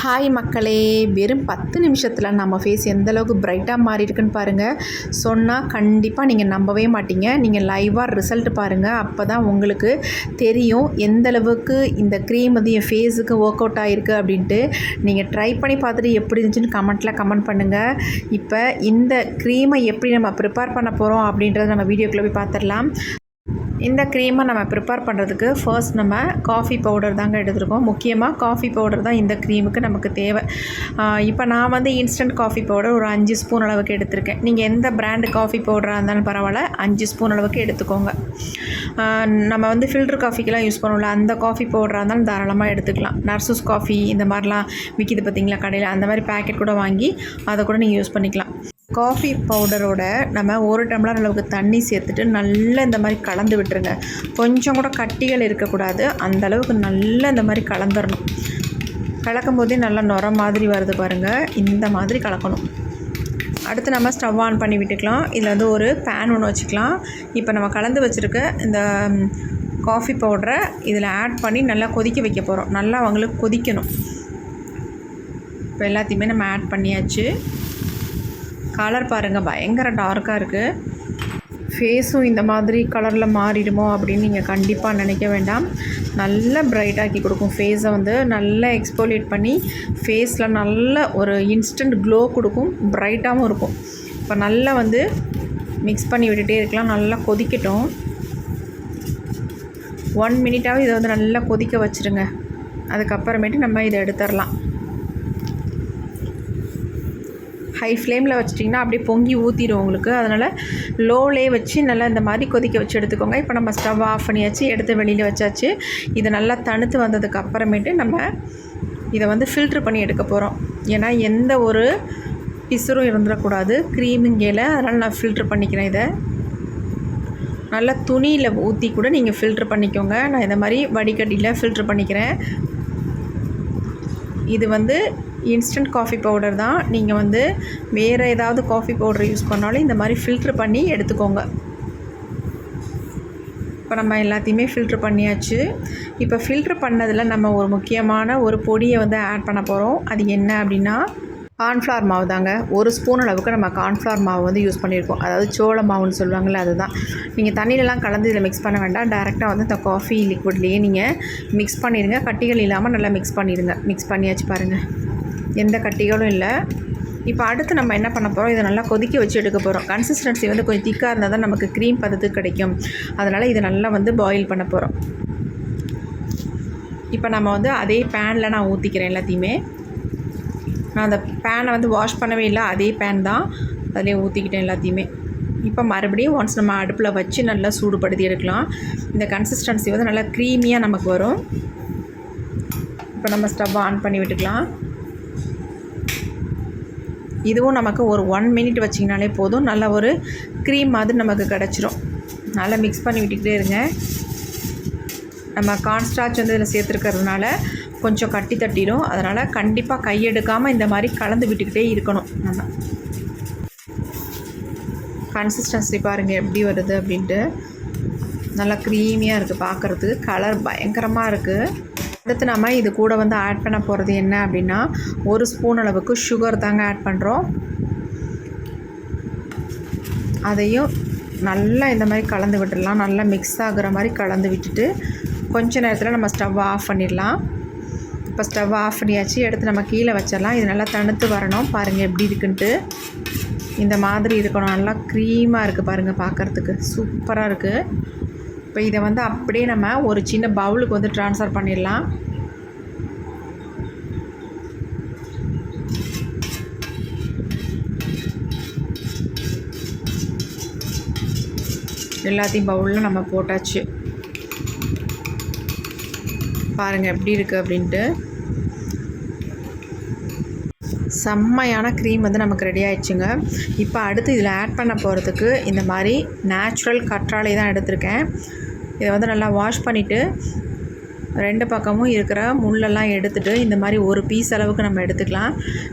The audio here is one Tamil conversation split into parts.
ஹாய் மக்களே வெறும் பத்து நிமிஷத்தில் நம்ம ஃபேஸ் எந்த அளவுக்கு பிரைட்டாக மாறி இருக்குன்னு பாருங்கள் சொன்னால் கண்டிப்பாக நீங்கள் நம்பவே மாட்டீங்க. நீங்கள் லைவாக ரிசல்ட் பாருங்கள் அப்போ தான் உங்களுக்கு தெரியும் எந்த அளவுக்கு இந்த க்ரீம் வந்து என் ஃபேஸுக்கு ஒர்க் அவுட் ஆகிருக்கு அப்படின்ட்டு. நீங்கள் ட்ரை பண்ணி பார்த்துட்டு எப்படி இருந்துச்சுன்னு கமெண்ட்டில் கமெண்ட் பண்ணுங்கள் இப்போ இந்த க்ரீமை எப்படி நம்ம ப்ரிப்பேர் பண்ண போகிறோம் அப்படின்றத நம்ம வீடியோக்குள்ளே போய் பார்த்துடலாம். இந்த க்ரீமை நம்ம ப்ரிப்பேர் பண்ணுறதுக்கு ஃபர்ஸ்ட் நம்ம காஃபி பவுடர் தாங்க எடுத்துருக்கோம். முக்கியமாக காஃபி பவுடர் தான் இந்த க்ரீமுக்கு நமக்கு தேவை. இப்போ நான் வந்து இன்ஸ்டன்ட் காஃபி பவுடர் ஒரு அஞ்சு ஸ்பூன் அளவுக்கு எடுத்திருக்கேன். நீங்கள் எந்த பிராண்டு காஃபி பவுடராக இருந்தாலும் பரவாயில்ல அஞ்சு ஸ்பூன் அளவுக்கு எடுத்துக்கோங்க. நம்ம வந்து ஃபில்டர் காஃபிக்கெலாம் யூஸ் பண்ணுவோம்ல அந்த காஃபி பவுடராக இருந்தாலும் தாராளமாக எடுத்துக்கலாம். நர்சஸ் காஃபி இந்த மாதிரிலாம் விற்கிது பார்த்தீங்களா கடையில் அந்த மாதிரி பேக்கெட் கூட வாங்கி அதை கூட நீங்கள் யூஸ் பண்ணிக்கலாம். காஃபி பவுடரோட நம்ம ஒரு டம்ளர் அளவுக்கு தண்ணி சேர்த்துட்டு நல்லா இந்த மாதிரி கலந்து விட்டுருங்க. கொஞ்சம் கூட கட்டிகள் இருக்கக்கூடாது. அந்த அளவுக்கு நல்லா இந்த மாதிரி கலந்துடணும் கலக்கும் போதே நல்லா நுர மாதிரி வருது பாருங்கள் இந்த மாதிரி கலக்கணும். அடுத்து நம்ம ஸ்டவ் ஆன் பண்ணி விட்டுக்கலாம். இதில் வந்து ஒரு பேன் ஒன்று வச்சுக்கலாம். இப்போ நம்ம கலந்து வச்சுருக்க இந்த காஃபி பவுடரை இதில் ஆட் பண்ணி நல்லா கொதிக்க வைக்க போகிறோம் நல்லா அவங்களுக்கு கொதிக்கணும். இப்போ எல்லாத்தையுமே நம்ம ஆட் பண்ணியாச்சு. கலர் பாருங்கள் பயங்கர டார்க்காக இருக்குது ஃபேஸும் இந்த மாதிரி கலரில் மாறிடுமோ அப்படின்னு நீங்கள் கண்டிப்பாக நினைக்க வேண்டாம். நல்ல பிரைட்டாக்கி கொடுக்கும் ஃபேஸை வந்து. நல்லா எக்ஸ்போலேட் பண்ணி ஃபேஸில் நல்ல ஒரு இன்ஸ்டன்ட் க்ளோ கொடுக்கும். ப்ரைட்டாகவும் இருக்கும். இப்போ நல்லா வந்து மிக்ஸ் பண்ணி விட்டுட்டே இருக்கலாம். நல்லா கொதிக்கட்டும். ஒன் மினிட்டாவது இதை வந்து நல்லா கொதிக்க வச்சுருங்க. அதுக்கப்புறமேட்டு நம்ம இதை எடுத்துடலாம் ஹை ஃப்ளேமில் வச்சிட்டிங்கன்னா அப்படியே பொங்கி ஊற்றிடும் உங்களுக்கு. அதனால் லோலே வச்சு நல்லா இந்த மாதிரி கொதிக்க வச்சு எடுத்துக்கோங்க. இப்போ நம்ம ஸ்டவ் ஆஃப் பண்ணியாச்சு எடுத்து வெளியில் வச்சாச்சு. இது நல்லா தணுத்து வந்ததுக்கு அப்புறமேட்டு நம்ம இதை வந்து ஃபில்ட்ரு பண்ணி எடுக்க போகிறோம் ஏன்னா எந்த ஒரு பிசுறும் இருந்துடக்கூடாது க்ரீமிங்கையில் அதனால் நான் ஃபில்ட்ரு பண்ணிக்கிறேன் இதை. நல்லா துணியில் ஊற்றி கூட நீங்கள் ஃபில்ட்ரு பண்ணிக்கோங்க. நான் இந்த மாதிரி வடிகட்டியில் ஃபில்ட்ரு பண்ணிக்கிறேன். இது வந்து இன்ஸ்டன்ட் காஃபி பவுடர் தான். நீங்கள் வந்து வேறு ஏதாவது காஃபி பவுடர் யூஸ் பண்ணாலும் இந்த மாதிரி ஃபில்ட்ரு பண்ணி எடுத்துக்கோங்க. இப்போ நம்ம எல்லாத்தையுமே ஃபில்ட்ரு பண்ணியாச்சு. இப்போ ஃபில்ட்ரு பண்ணதில் நம்ம ஒரு முக்கியமான ஒரு பொடியை வந்து ஆட் பண்ண போகிறோம் அது என்ன அப்படின்னா கார்ன்ஃப்ளவர் மாவு தாங்க. ஒரு ஸ்பூன் அளவுக்கு நம்ம கார்ன்ஃப்ளவர் மாவு வந்து யூஸ் பண்ணியிருக்கோம். அதாவது சோள மாவுன்னு சொல்லுவாங்கள்ல அதுதான். நீங்கள் தண்ணியிலலாம் கலந்து இதில் மிக்ஸ் பண்ண வேண்டாம். டேரெக்டாக வந்து இந்த காஃபி லிக்விட்லேயே நீங்கள் மிக்ஸ் பண்ணிடுங்க. கட்டிகள் இல்லாமல் நல்லா மிக்ஸ் பண்ணிடுங்க. மிக்ஸ் பண்ணியாச்சு பாருங்கள் எந்த கட்டிகளும் இல்லை. இப்போ அடுத்து நம்ம என்ன பண்ண போகிறோம் இதை நல்லா கொதிக்க வச்சு எடுக்க போகிறோம் கன்சிஸ்டன்சி வந்து கொஞ்சம் திக்காக இருந்தால் தான் நமக்கு க்ரீம் பதத்துக்கு கிடைக்கும். அதனால் இதை நல்லா வந்து பாயில் பண்ண போகிறோம் இப்போ நம்ம வந்து அதே பேனில் நான் ஊற்றிக்கிறேன் எல்லாத்தையுமே. நான் அந்த பேனை வந்து வாஷ் பண்ணவே இல்லை. அதே பேன் தான் அதிலே ஊற்றிக்கிட்டேன் எல்லாத்தையுமே. இப்போ மறுபடியும் ஒன்ஸ் நம்ம அடுப்பில் வச்சு நல்லா சூடுபடுத்தி எடுக்கலாம். இந்த கன்சிஸ்டன்சி வந்து நல்லா க்ரீமியாக நமக்கு வரும். இப்போ நம்ம ஸ்டவ் ஆன் பண்ணி விட்டுக்கலாம். இதுவும் நமக்கு ஒரு ஒன் மினிட் வச்சிங்கனாலே போதும். நல்ல ஒரு க்ரீம் மாதிரி நமக்கு கிடச்சிரும். நல்லா மிக்ஸ் பண்ணி விட்டுக்கிட்டே இருங்க. நம்ம கான்ஸ்டாச் வந்து இதில் சேர்த்துருக்கிறதுனால கொஞ்சம் கட்டி தட்டிடும். அதனால் கண்டிப்பாக கையெடுக்காமல் இந்த மாதிரி கலந்து விட்டுக்கிட்டே இருக்கணும். நம்ம கன்சிஸ்டன்சி பாருங்கள் எப்படி வருது அப்படின்ட்டு. நல்லா க்ரீமியாக இருக்குது பார்க்குறதுக்கு கலர் பயங்கரமாக இருக்குது அடுத்து நம்ம இது கூட வந்து ஆட் பண்ண போகிறது என்ன அப்படின்னா ஒரு ஸ்பூன் அளவுக்கு சுகர் தாங்க ஆட் பண்ணுறோம் அதையும் நல்லா இந்த மாதிரி கலந்து விட்டுடலாம். நல்லா மிக்ஸ் ஆகுற மாதிரி கலந்து விட்டுட்டு கொஞ்ச நேரத்தில் நம்ம ஸ்டவ் ஆஃப் பண்ணிடலாம். இப்போ ஸ்டவ் ஆஃப் பண்ணியாச்சு. எடுத்து நம்ம கீழே வச்சிடலாம். இது நல்லா தணுத்து வரணும். பாருங்கள் எப்படி இருக்குன்ட்டு. இந்த மாதிரி இருக்கணும். நல்லா க்ரீமாக இருக்குது பாருங்கள் பார்க்குறதுக்கு சூப்பராக இருக்குது இப்போ இதை வந்து அப்படியே நம்ம ஒரு சின்ன பவுலுக்கு வந்து ட்ரான்ஸ்ஃபர் பண்ணிடலாம். எல்லாத்தையும் பவுலில் நம்ம போட்டாச்சு. பாருங்கள் எப்படி இருக்குது அப்படின்ட்டு. செம்மையான க்ரீம் வந்து நமக்கு ரெடி ஆயிடுச்சுங்க. இப்போ அடுத்து இதில் ஆட் பண்ண போகிறதுக்கு இந்த மாதிரி நேச்சுரல் கற்றாழை தான் எடுத்திருக்கேன். இதை வந்து நல்லா வாஷ் பண்ணிவிட்டு ரெண்டு பக்கமும் இருக்கிற முள்ளெல்லாம் எடுத்துகிட்டு இந்த மாதிரி ஒரு பீஸ் அளவுக்கு நம்ம எடுத்துக்கலாம்.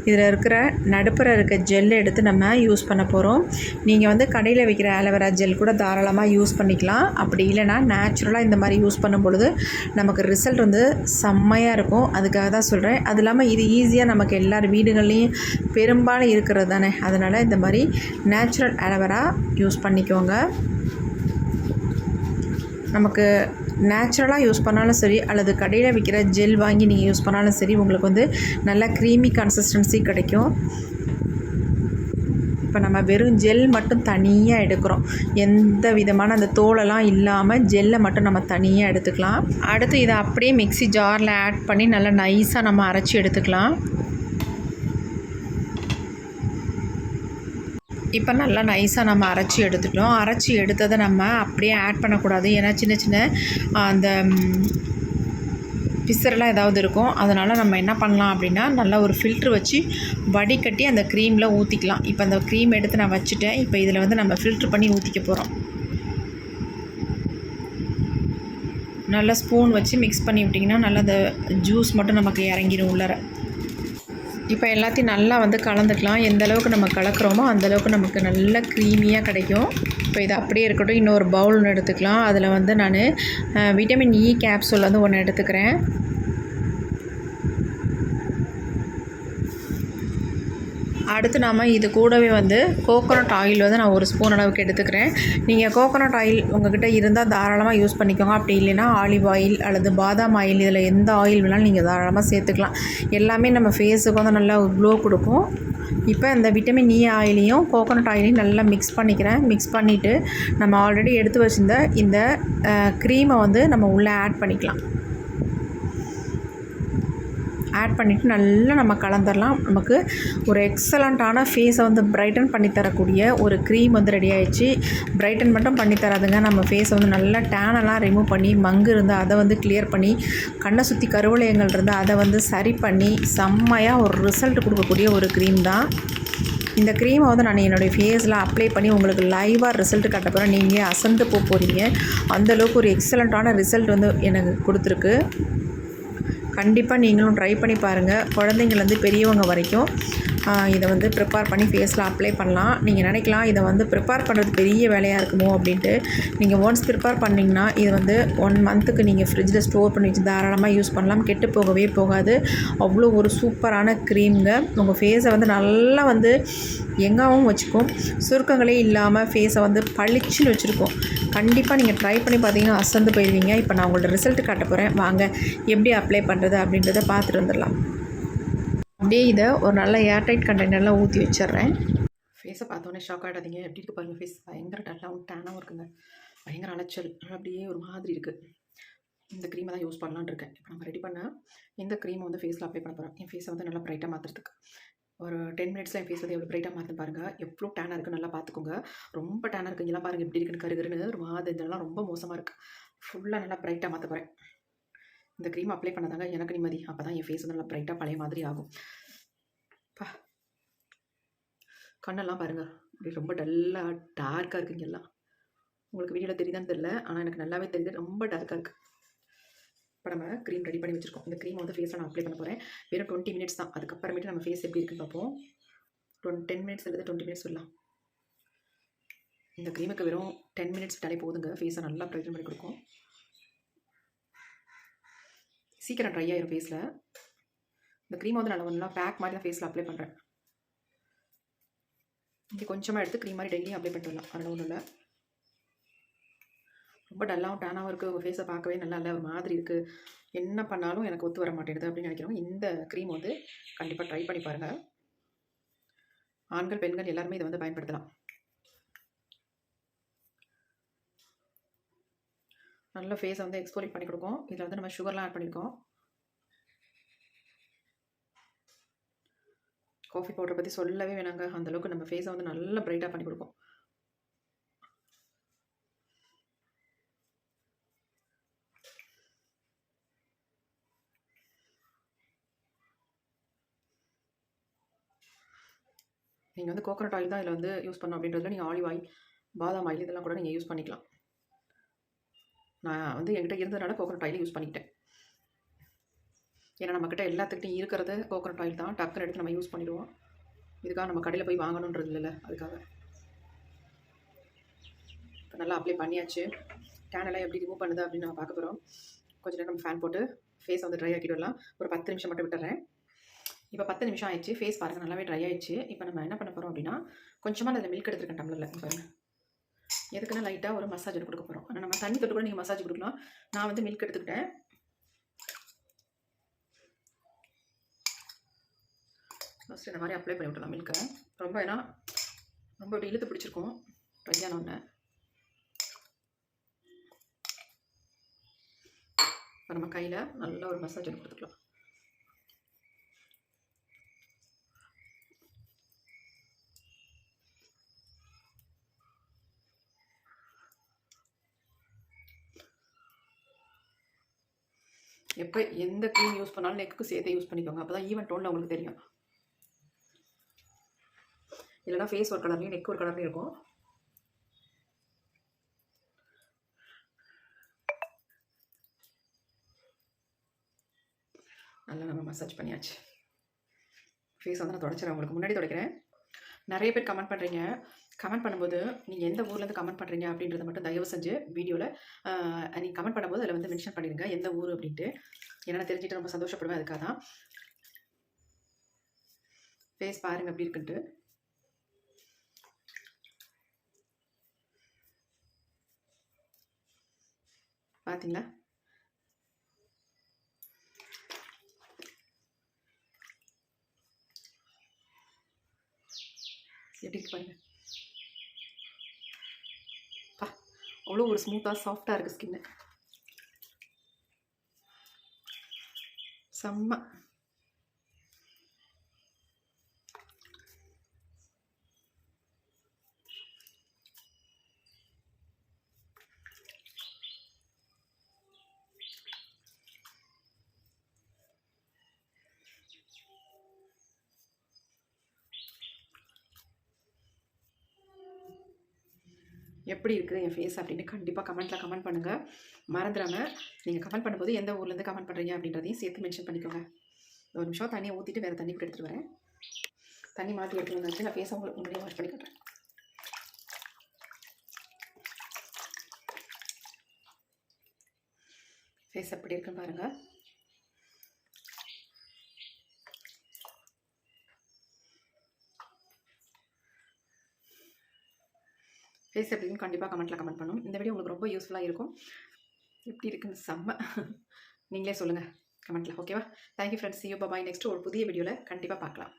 இதில் இருக்கிற நடுப்புற இருக்க ஜெல் எடுத்து நம்ம யூஸ் பண்ண போகிறோம் நீங்கள் வந்து கடையில் விற்கிற ஆலோவேரா ஜெல் கூட தாராளமாக யூஸ் பண்ணிக்கலாம். அப்படி இல்லைன்னா நேச்சுரலாக இந்த மாதிரி யூஸ் பண்ணும் பொழுது நமக்கு ரிசல்ட் வந்து செம்மையாக இருக்கும். அதுக்காக தான் சொல்கிறேன் அது இல்லாமல் இது ஈஸியாக நமக்கு எல்லார் வீடுகள்லேயும் பெரும்பாலும் இருக்கிறது தானே. அதனால் இந்த மாதிரி நேச்சுரல் ஆலோவேரா யூஸ் பண்ணிக்கோங்க. நமக்கு நேச்சுரலாக யூஸ் பண்ணாலும் சரி அல்லது கடையில் விற்கிற ஜெல் வாங்கி நீங்கள் யூஸ் பண்ணாலும் சரி உங்களுக்கு வந்து நல்ல க்ரீமி கன்சிஸ்டன்சி கிடைக்கும். இப்போ நம்ம வெறும் ஜெல் மட்டும் தனியாக எடுக்கிறோம். எந்த விதமான அந்த தோலெல்லாம் இல்லாமல் ஜெல்லை மட்டும் நம்ம தனியாக எடுத்துக்கலாம். அடுத்து இதை அப்படியே மிக்ஸி ஜாரில் ஆட் பண்ணி நல்லா நைஸாக நம்ம அரைச்சி எடுத்துக்கலாம். இப்போ நல்லா நைஸாக நம்ம அரைச்சி எடுத்துட்டோம். அரைச்சி எடுத்ததை நம்ம அப்படியே ஆட் பண்ணக்கூடாது. ஏன்னா சின்ன சின்ன அந்த ம், பிசரெலாம் ஏதாவது இருக்கும். அதனால் நம்ம என்ன பண்ணலாம் அப்படின்னா நல்லா ஒரு ஃபில்ட்ரு வச்சு வடிகட்டி அந்த க்ரீமில் ஊற்றிக்கலாம் இப்போ அந்த க்ரீம் எடுத்து நான் வச்சுட்டேன். இப்போ இதில் வந்து நம்ம ஃபில்ட்ரு பண்ணி ஊற்றிக்க போகிறோம் நல்லா ஸ்பூன் வச்சு மிக்ஸ் பண்ணி விட்டிங்கன்னா நல்லா அந்த ஜூஸ் மட்டும் நமக்கு இறங்கிடும் உள்ளரை. இப்போ எல்லாத்தையும் நல்லா வந்து கலந்துக்கலாம். எந்த அளவுக்கு நம்ம கலக்கிறோமோ அந்தளவுக்கு நமக்கு நல்ல க்ரீமியாக கிடைக்கும். இப்போ இது அப்படியே இருக்கட்டும். இன்னொரு பவுல் ஒன்று எடுத்துக்கலாம். அதில் வந்து நான் விட்டமின் இ கேப்சூல் வந்து ஒன்று எடுத்துக்கிறேன். அடுத்து நாம் இது கூடவே வந்து கோகோனட் ஆயில் வந்து நான் ஒரு ஸ்பூன் அளவுக்கு எடுத்துக்கிறேன். நீங்கள் கோகோனட் ஆயில் உங்கள்கிட்ட இருந்தால் தாராளமாக யூஸ் பண்ணிக்கோங்க. அப்படி இல்லைன்னா ஆலிவ் ஆயில் அல்லது பாதாம் ஆயில் இதில் எந்த ஆயில் வேணாலும் நீங்கள் தாராளமாக சேர்த்துக்கலாம். எல்லாமே நம்ம ஃபேஸுக்கு வந்து நல்லா க்ளோ கொடுக்கும். இப்போ இந்த விட்டமின் இ ஆயிலையும் கோகோனட் ஆயிலையும் நல்லா மிக்ஸ் பண்ணிக்கிறேன். மிக்ஸ் பண்ணிவிட்டு நம்ம ஆல்ரெடி எடுத்து வச்சிருந்த இந்த க்ரீமை வந்து நம்ம உள்ளே ஆட் பண்ணிக்கலாம். ஆட் பண்ணிவிட்டு நல்லா நம்ம கலந்துடலாம் நமக்கு ஒரு எக்ஸலண்ட்டான ஃபேஸை வந்து பிரைட்டன் பண்ணி தரக்கூடிய ஒரு க்ரீம் வந்து ரெடி ஆகிடுச்சு பிரைட்டன் மட்டும் பண்ணி தராதுங்க. நம்ம ஃபேஸை வந்து நல்லா டேனெல்லாம் ரிமூவ் பண்ணி மங்கு இருந்தால் அதை வந்து கிளியர் பண்ணி கண்ணை சுற்றி கருவளையங்கள் இருந்தால் அதை வந்து சரி பண்ணி செம்மையாக ஒரு ரிசல்ட் கொடுக்கக்கூடிய ஒரு க்ரீம் தான். இந்த க்ரீமை வந்து நான் என்னுடைய ஃபேஸில் அப்ளை பண்ணி உங்களுக்கு லைவாக ரிசல்ட் காட்ட போகிறேன் நீங்கள் அசந்து போக போகிறீங்க அந்தளவுக்கு ஒரு எக்ஸலண்ட்டான ரிசல்ட் வந்து எனக்கு கொடுத்துருக்கு. கண்டிப்பாக நீங்களும் ட்ரை பண்ணி பாருங்கள் குழந்தைங்கள்லேருந்து பெரியவங்க வரைக்கும். இதை வந்து ப்ரிப்பேர் பண்ணி ஃபேஸில் அப்ளை பண்ணலாம். நீங்கள் நினைக்கலாம் இதை வந்து ப்ரிப்பேர் பண்ணுறது பெரிய வேலையாக இருக்குமோ அப்படின்ட்டு. நீங்கள் ஒன்ஸ் ப்ரிப்பேர் பண்ணிங்கன்னா இது வந்து ஒன் மந்த்துக்கு நீங்கள் ஃப்ரிட்ஜில் ஸ்டோர் பண்ணி வச்சு தாராளமாக யூஸ் பண்ணலாம். கெட்டு போகவே போகாது. அவ்வளோ ஒரு சூப்பரான க்ரீம்ங்க உங்கள் ஃபேஸை வந்து நல்லா வந்து எங்காவும் வச்சுக்கும். சுருக்கங்களே இல்லாமல் ஃபேஸை வந்து பளிச்சுன்னு வச்சுருக்கோம். கண்டிப்பாக நீங்கள் ட்ரை பண்ணி பார்த்தீங்கன்னா அசந்து போயிடுவீங்க. இப்போ நான் உங்களோட ரிசல்ட் காட்ட போகிறேன் வாங்க எப்படி அப்ளை பண்ணுறது அப்படின்றத பார்த்துட்டு வந்துடலாம். அப்படியே இதை ஒரு நல்ல ஏர்டைட் கண்டெய்னரில் ஊற்றி வச்சிடுறேன். ஃபேஸை பார்த்தோன்னே ஷாக் ஆகிடாதீங்க எப்படி இருக்கு பாருங்கள் ஃபேஸ் பயங்கர டல்லாகவும் டேனாகவும் இருக்குங்க. பயங்கர அலைச்சல். அப்படியே ஒரு மாதிரி இருக்குது இந்த க்ரீமை தான் யூஸ் பண்ணலான்னு இருக்கேன். இப்போ நம்ம ரெடி பண்ண இந்த க்ரீமை வந்து ஃபேஸில் அப்ளை பண்ண போகிறோம் என் ஃபேஸை வந்து நல்லா ப்ரைட்டாக மாற்றுறதுக்கு ஒரு டென் மினிட்ஸில் என் ஃபேஸ் வந்து எவ்வளோ ப்ரைட்டாக மாற்று பாருங்கள் எவ்வளோ டேனாக இருக்குது நல்லா பார்த்துக்கோங்க ரொம்ப டேனாக இருக்குது இங்கெல்லாம் பாருங்கள் எப்படி இருக்குன்னு கருகருன்னு ஒரு மாதிரி இதெல்லாம் ரொம்ப மோசமாக இருக்குது ஃபுல்லாக நல்லா ப்ரைட்டாக மாற்ற போகிறேன் இந்த க்ரீம் அப்ளை பண்ணதாங்க எனக்கு நிம்மதி. அப்போ தான் என் ஃபேஸ் வந்து நல்லா ப்ரைட்டாக பழைய மாதிரி ஆகும். பா. கண்ணெல்லாம் பாருங்கள் அப்படி ரொம்ப டல்லாக டார்க்காக இருக்குங்க எல்லாம். உங்களுக்கு வீடியோவில் தெரியுதான்னு தெரியல. ஆனால் எனக்கு நல்லாவே தெரியுது. ரொம்ப டார்க்காக இருக்குது இப்போ நம்ம க்ரீம் ரெடி பண்ணி வச்சுருக்கோம். இந்த க்ரீம் வந்து ஃபேஸில் நான் அப்ளை பண்ண போகிறேன் வெறும் டுவெண்ட்டி மினிட்ஸ் தான். அதுக்கப்புறமேட்டு நம்ம ஃபேஸ் எப்படி இருக்குன்னு பார்ப்போம். டொன் டென் மினிட்ஸ் அல்லது டுவெண்ட்டி மினிட்ஸ் சொல்லலாம். இந்த க்ரீமுக்கு வெறும் டென் மினிட்ஸ் விட்டாலே போதுங்க. ஃபேஸை நல்லா ப்ரைட்டன் பண்ணி கொடுக்கும். சீக்கிரம் ட்ரை ஆயிரும் ஃபேஸில் இந்த க்ரீம் வந்து நல்லா நல்லா பேக் மாதிரி தான் ஃபேஸில் அப்ளை பண்ணுறேன் இங்கே கொஞ்சமாக எடுத்து க்ரீம் மாதிரி டெய்லியும் அப்ளை பண்ணிட்டு வரலாம். அதனால் ஒன்றும் இல்லை. ரொம்ப டல்லாகவும் டேனாகவும் இருக்குது உங்கள் ஃபேஸை பார்க்கவே நல்லா இல்லை. ஒரு மாதிரி இருக்குது என்ன பண்ணாலும் எனக்கு ஒத்து வர மாட்டேங்குது அப்படின்னு நினைக்கிறோம் இந்த க்ரீம் வந்து கண்டிப்பாக ட்ரை பண்ணி பாருங்கள் ஆண்கள் பெண்கள் எல்லாருமே இதை வந்து பயன்படுத்தலாம். நல்ல ஃபேஸை வந்து எக்ஸ்போலேட் பண்ணி கொடுக்கும். இதில் வந்து நம்ம சுகர்லாம் ஆட் பண்ணியிருக்கோம் காஃபி பவுடரை பற்றி சொல்லவே வேணாங்க. அந்தளவுக்கு நம்ம ஃபேஸை வந்து நல்லா பிரைட்டாக பண்ணி கொடுக்கும் நீங்கள் வந்து கோகனட் ஆயில் தான் இதில் வந்து யூஸ் பண்ணணும் அப்படின்றதுல நீங்கள் ஆலிவ் ஆயில் பாதாம் ஆயில் இதெல்லாம் கூட நீங்கள் யூஸ் பண்ணிக்கலாம். நான் வந்து என்கிட்ட இருந்ததுனால கோகனட் ஆயில் யூஸ் பண்ணிக்கிட்டேன். ஏன்னா நம்மக்கிட்ட எல்லாத்துக்கிட்டையும் இருக்கிறது கோகோனட் ஆயில் தான். டக்குன்னு எடுத்து நம்ம யூஸ் பண்ணிடுவோம். இதுக்காக நம்ம கடையில் போய் வாங்கணுன்றது இல்லைல்ல அதுக்காக. இப்போ நல்லா அப்ளை பண்ணியாச்சு. டேனெல்லாம் எல்லாம் எப்படி ரிமூவ் பண்ணுது அப்படின்னு நம்ம பார்க்க போகிறோம் கொஞ்ச நேரம் நம்ம ஃபேன் போட்டு ஃபேஸ் வந்து ட்ரை ஆக்கிடலாம் ஒரு பத்து நிமிஷம் மட்டும் விட்டுறேன். இப்போ பத்து நிமிஷம் ஆயிடுச்சு. ஃபேஸ் பாருங்கள் நல்லாவே ட்ரை ஆயிடுச்சு. இப்போ நம்ம என்ன பண்ண போகிறோம் அப்படின்னா கொஞ்சமாக அதில் மில்க் எடுத்துருக்கேன் டம்ளரில் பாருங்கள் எதுக்குன்னா லைட்டாக ஒரு மசாஜ் கொடுக்க போகிறோம் ஆனால் நம்ம தண்ணி தொட்டு கூட நீங்கள் மசாஜ் கொடுக்கலாம். நான் வந்து மில்க் எடுத்துக்கிட்டேன். ஃபஸ்ட்டு இந்த மாதிரி அப்ளை பண்ணி விட்டுலாம் மில்கை ரொம்ப ஏன்னா ரொம்ப இப்படி இழுத்து பிடிச்சிருக்கும். ட்ரையான ஒன்று இப்போ நம்ம கையில் நல்லா ஒரு மசாஜ் கொடுத்துக்கலாம். எப்போ எந்த க்ரீம் யூஸ் பண்ணாலும் நெக்குக்கு சேர்த்து யூஸ் பண்ணிக்கோங்க. அப்போ தான் ஈவன் டோனில் உங்களுக்கு தெரியும். இல்லைனா ஃபேஸ் ஒரு கலர்லேயும் நெக் ஒரு கலர்லேயும் இருக்கும். நல்லா நம்ம மசாஜ் பண்ணியாச்சு. ஃபேஸ் வந்து நான் தொடச்சிடறேன் உங்களுக்கு முன்னாடி தொடக்கிறேன். நிறைய பேர் கமெண்ட் பண்ணுறீங்க கமெண்ட் பண்ணும்போது நீங்கள் எந்த ஊர்லேருந்து கமெண்ட் பண்ணுறீங்க அப்படின்றத மட்டும் தயவு செஞ்சு வீடியோவில் நீங்கள் கமெண்ட் பண்ணும்போது அதில் வந்து மென்ஷன் பண்ணிடுங்க. எந்த ஊர் அப்படின்ட்டு. என்னென்ன தெரிஞ்சுட்டு ரொம்ப சந்தோஷப்படுவேன் அதுக்காக தான் ஃபேஸ் பாருங்கள் எப்படி இருக்குன்ட்டு. பார்த்தீங்களா எப்படி பாருங்க. பா அவ்வளோ ஒரு ஸ்மூத்தாக சாஃப்டாக இருக்குது ஸ்கின்னு செம்ம. எப்படி இருக்குது என் ஃபேஸ் அப்படின்னு கண்டிப்பாக கமெண்ட்டில் கமெண்ட் பண்ணுங்கள் மறந்துடாமல் நீங்கள் கமெண்ட் பண்ணும்போது எந்த ஊர்லேருந்து கமெண்ட் பண்ணுறீங்க அப்படின்றதையும் சேர்த்து மென்ஷன் பண்ணிக்கோங்க. ஒரு நிமிஷம் தண்ணியை ஊற்றிட்டு வேறு தண்ணி கூட எடுத்துகிட்டு வரேன். தண்ணி மாற்றி எடுத்துகிட்டு வந்து நான் ஃபேஸை உங்களுக்கு முன்னாடியே வாஷ் பண்ணி காட்டுறேன். ஃபேஸ் எப்படி இருக்குன்னு பாருங்கள் ஃபேஸ் எப்படின்னு கண்டிப்பாக கமெண்ட்டில் கமெண்ட் பண்ணும். இந்த வீடியோ உங்களுக்கு ரொம்ப யூஸ்ஃபுல்லாக இருக்கும். எப்படி இருக்குன்னு செம்ம. நீங்களே சொல்லுங்கள் கமெண்ட்டில் ஓகேவா thank you friends you bye next ஒரு புதிய வீடியோவில் கண்டிப்பாக பார்க்கலாம்.